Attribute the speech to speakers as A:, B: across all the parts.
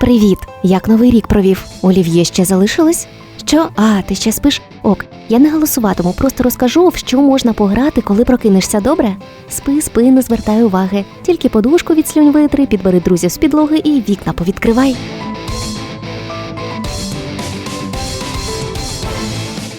A: Привіт! Як новий рік провів? Олів'є ще залишилось? Що? А, ти ще спиш? Ок, я не голосуватиму, просто розкажу, в що можна пограти, коли прокинешся, добре? Спи, спи, не звертай уваги. Тільки подушку від слюнь витри, підбери друзів з підлоги і вікна повідкривай.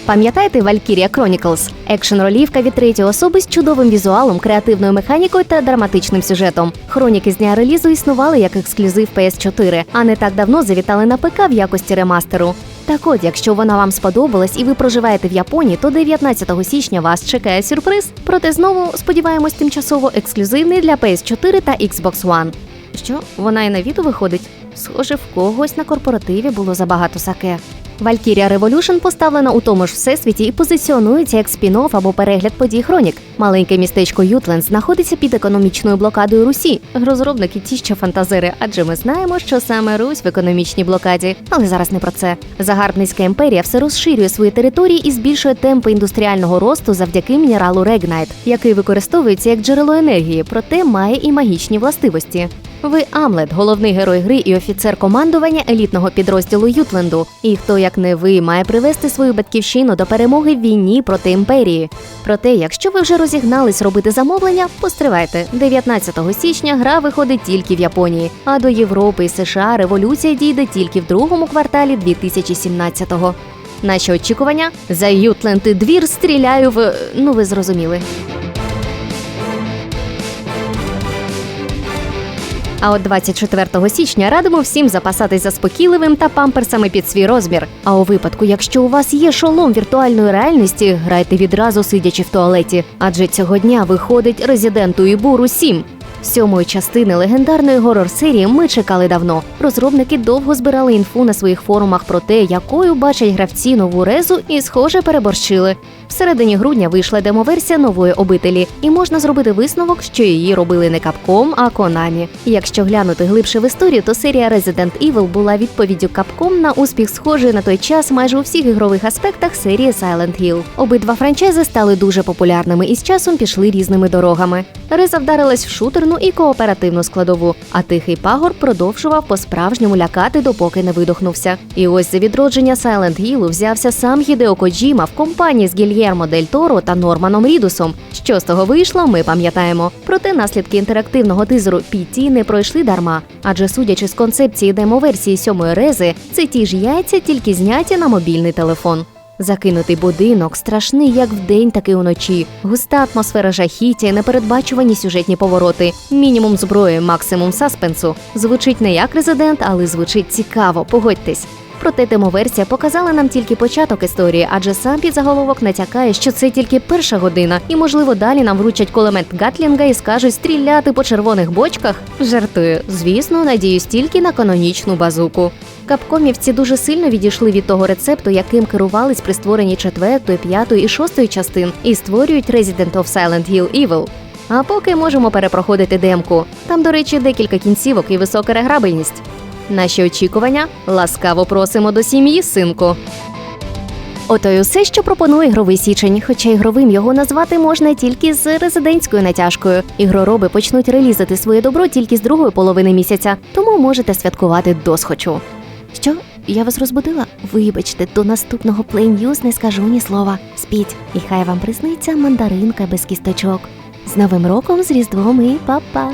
A: Пам'ятаєте Valkyria Chronicles? Екшн-ролівка від третьої особи з чудовим візуалом, креативною механікою та драматичним сюжетом. Хроніки з дня релізу існували як ексклюзив PS4, а не так давно завітали на ПК в якості ремастеру. Так от, якщо вона вам сподобалась і ви проживаєте в Японії, то 19 січня вас чекає сюрприз. Проте знову сподіваємось тимчасово ексклюзивний для PS4 та Xbox One. Що вона і на відео виходить? Схоже, в когось на корпоративі було забагато саке. Valkyria Revolution поставлена у тому ж всесвіті і позиціонується як спін-офф або перегляд подій Хронік. Маленьке містечко Ютленд знаходиться під економічною блокадою Русі. Розробники ті, що фантазири, адже ми знаємо, що саме Русь в економічній блокаді. Але зараз не про це. Загарбницька імперія все розширює свої території і збільшує темпи індустріального росту завдяки мінералу Регнайт, який використовується як джерело енергії, проте має і магічні властивості. Ви Амлет, головний герой гри і офіцер командування елітного підрозділу Ютленду. І хто як не ви має привести свою батьківщину до перемоги в війні проти імперії. Проте, якщо ви вже розігнались робити замовлення, постривайте. 19 січня гра виходить тільки в Японії, а до Європи і США революція дійде тільки в другому кварталі 2017-го. Наші очікування за Ютленд двір стріляю в. Ну ви зрозуміли. А от 24 січня радимо всім запасатись заспокійливим та памперсами під свій розмір. А у випадку, якщо у вас є шолом віртуальної реальності, грайте відразу сидячи в туалеті. Адже цього дня виходить Resident Evil 7. Сьомої частини легендарної горор-серії ми чекали давно. Розробники довго збирали інфу на своїх форумах про те, якою бачать гравці нову резу, і, схоже, переборщили. Всередині грудня вийшла демоверсія нової обителі, і можна зробити висновок, що її робили не Capcom, а Konami. Якщо глянути глибше в історію, то серія Resident Evil була відповіддю Capcom на успіх, схожий на той час майже у всіх ігрових аспектах серії Silent Hill. Обидва франчайзи стали дуже популярними і з часом пішли різними дорогами. Реза вдарилась в шутерну і кооперативну складову, а тихий пагор продовжував по-справжньому лякати, допоки не видохнувся. І ось за відродження Silent Hill взявся сам Хідео Коджіма в компанії з Гільєрмо Дель Торо та Норманом Рідусом. Що з того вийшло, ми пам'ятаємо. Проте наслідки інтерактивного тизеру PT не пройшли дарма, адже судячи з концепції демо-версії сьомої рези, це ті ж яйця, тільки зняті на мобільний телефон. Закинутий будинок страшний як вдень, так і уночі. Густа атмосфера жахіття, непередбачувані сюжетні повороти. Мінімум зброї, максимум саспенсу. Звучить не як резидент, але звучить цікаво. Погодьтесь. Проте демоверсія показала нам тільки початок історії, адже сам підзаголовок натякає, що це тільки перша година, і можливо далі нам вручать кулемет Гатлінга і скажуть стріляти по червоних бочках. Жартую, звісно, надіюсь тільки на канонічну базуку. Капкомівці дуже сильно відійшли від того рецепту, яким керувались при створенні четвертої, п'ятої і шостої частин, і створюють Resident of Silent Hill Evil. А поки можемо перепроходити демку. Там, до речі, декілька кінцівок і висока реграбельність. Наші очікування ласкаво просимо до сім'ї, синку. Ото й усе, що пропонує ігровий січень, хоча ігровим його назвати можна тільки з резидентською натяжкою. Ігророби почнуть релізати своє добро тільки з другої половини місяця, тому можете святкувати досхочу. Що? Я вас розбудила? Вибачте, до наступного Play News не скажу ні слова. Спіть, і хай вам присниться мандаринка без кісточок. З Новим роком, з Різдвом і па-па!